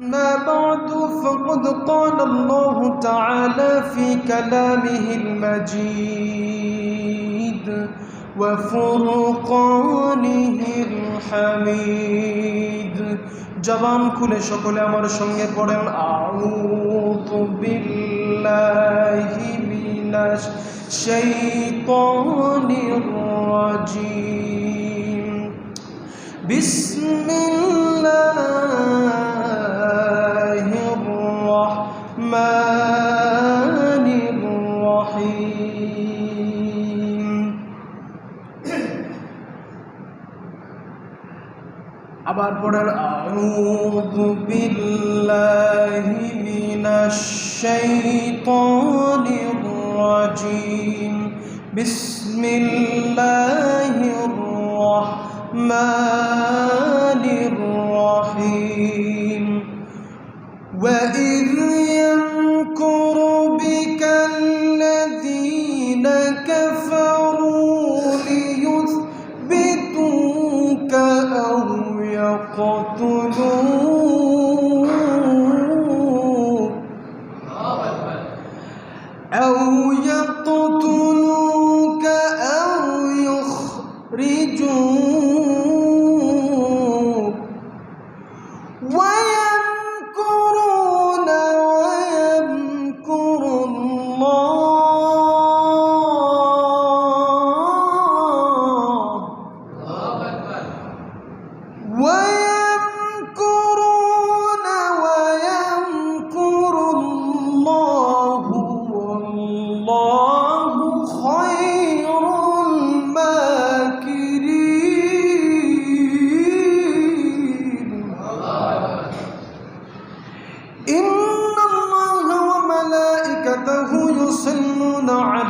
ما بعد فقد قال الله تعالى في كلامه المجيد وفرقانه الحميد জবান খুলে সকলে আমার সঙ্গে পড়েন আউযু বিল্লাহি মিনাশ শাইতানির রাজিম বিসমিল্লাহির আবার পড়ার আউযু বিল্লাহি মিনাশ শাইতানির রাজিম বিসমিল্লাহির রাহমানির রহিম وإذ يمكر بك الذين كفروا What.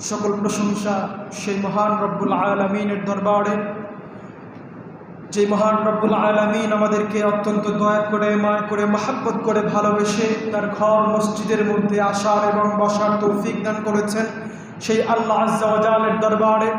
সকল প্রশংসা সেই মহান রব্বুল আলমিনের দরবারে। যে মহান রব্বুল আলমিন আমাদেরকে অত্যন্ত দয়া করে, মায় করে, মাহাব্বত করে ভালোবেসে তার ঘর, মসজিদের মধ্যে আসার এবং বসার তৌফিক দান করেছেন সেই আল্লাহ আজ্জাওয়াজালের দরবারে।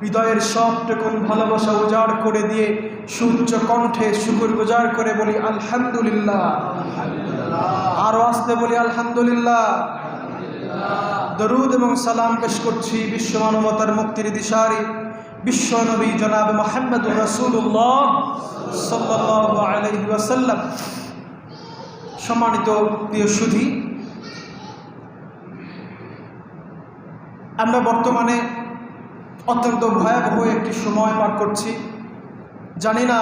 হৃদয়ের সবটুকুন ভালোবাসা উজাড় করে দিয়ে সূর্য কণ্ঠে শুকুর গুজার করে বলি, আলহামদুলিল্লাহ। আরও আসতে বলি, আলহামদুলিল্লাহ। দরুদ এবং সালাম পেশ করছি বিশ্ব মানবতার মুক্তির দিশারি, বিশ্ব নবী জনাব মোহাম্মদ রসুল্লাহ ওয়াসাল্লাম। সম্মানিত প্রিয় সুধী, আমরা বর্তমানে অত্যন্ত ভয়াবহ একটি সময় পার করছি। জানি না